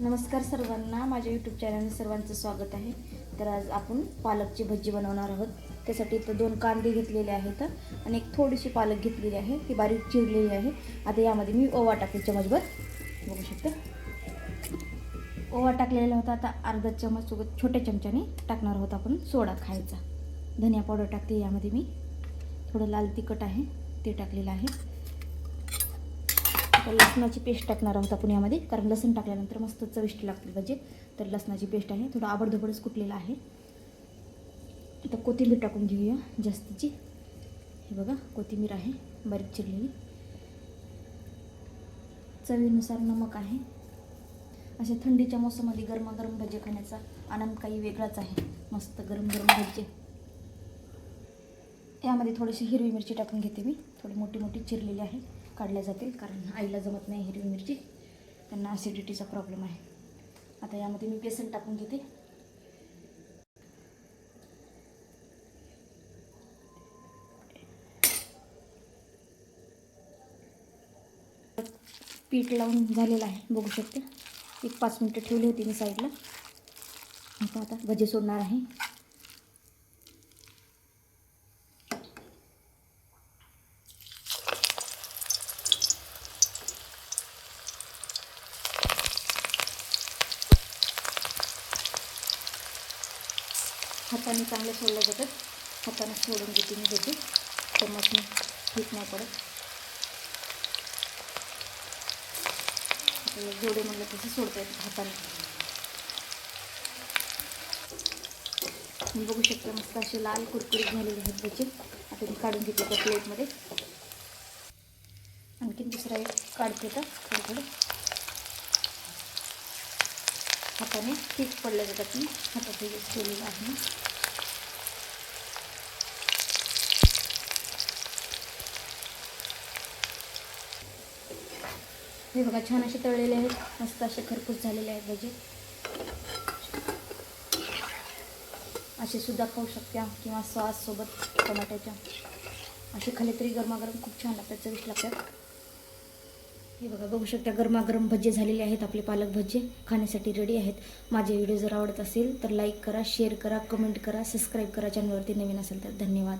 नमस्कार सर्वांना. माझ्या यूट्यूब चॅनल सर्वांचं स्वागत आहे. तर आज आपण पालकची भजी बनवणार आहोत. त्यासाठी इथं दोन कांदे घेतलेले आहेत आणि एक थोडीशी पालक घेतलेली आहे. ती बारीक चिरलेली आहे. आता यामध्ये मी ओवा टाकले चमचभर. बघू शकते. ओवा टाकलेला होता. आता अर्धा चमच सोबत छोट्या चमच्याने टाकणार आहोत आपण सोडा खायचा. धनिया पावडर टाकते यामध्ये मी. थोडं लाल तिखट आहे. ते टाकलेलं आहे. तर लसणाची पेस्ट टाकणार आहोत आपण यामध्ये. कारण लसूण टाकल्यानंतर मस्त चविष्ट लागते भजी तर लसणाची पेस्ट आहे. थोडं आबडधोबडच कुटलेलं आहे. आता कोथिंबीर टाकून घेऊया जास्तीची. हे बघा कोथिंबीर आहे. बारीक चिरलेली. चवीनुसार नमक आहे. अशा थंडीच्या मोसममध्ये गरमागरम भजे खाण्याचा आनंद काही वेगळाच आहे. मस्त गरम गरम भजे यामध्ये थोडीशी हिरवी मिरची टाकून घेते मी. थोडी मोठी मोठी चिरलेली आहे. काढल्या जातील कारण आईला जमत नाही हिरवी मिरची. त्यांना ॲसिडिटीचा प्रॉब्लेम आहे. आता यामध्ये मी बेसन टाकून घेते. पीठ लावून झालेलं आहे बघू शकते. एक पाच मिनटं ठेवली होती मी साईडला. आता आता भजे सोडणार आहे. हाताने चांगलं सोडलं जातात हाताने सोडून घेते मी भजी चम्मचने ठीक नाही पडत. आपल्याला म्हणलं तसे सोडता येतात हाताने. मी बघू शकता मस्त असे लाल कुरकुरीत झालेले आहेत त्याचे. आता मी काढून घेते त्या प्लेटमध्ये आणखीन दुसरा एक काढते तर थोडं थोडं. हाताने ठीक पडल्या जातात मी हाताचे यूज केलेलं आहे. हे बघा छान असे तळलेले आहेत. मस्त असे खरपूस झालेले आहेत भजी. असे सुद्धा खाऊ शकता किंवा सॉस सोबत टमाट्याच्या. असे खाल्ले तरी गरमागरम खूप छान लागतात चविष्ट लागतात. हे बघा बघू शकता गरमागरम भज्जे झालेले आहेत आपले पालक भज्जे खाण्यासाठी रेडी आहेत. माझे व्हिडिओ जर आवडत असेल तर लाईक करा शेअर करा कमेंट करा सबस्क्राईब करा. चॅनलवरती नवीन असेल तर धन्यवाद.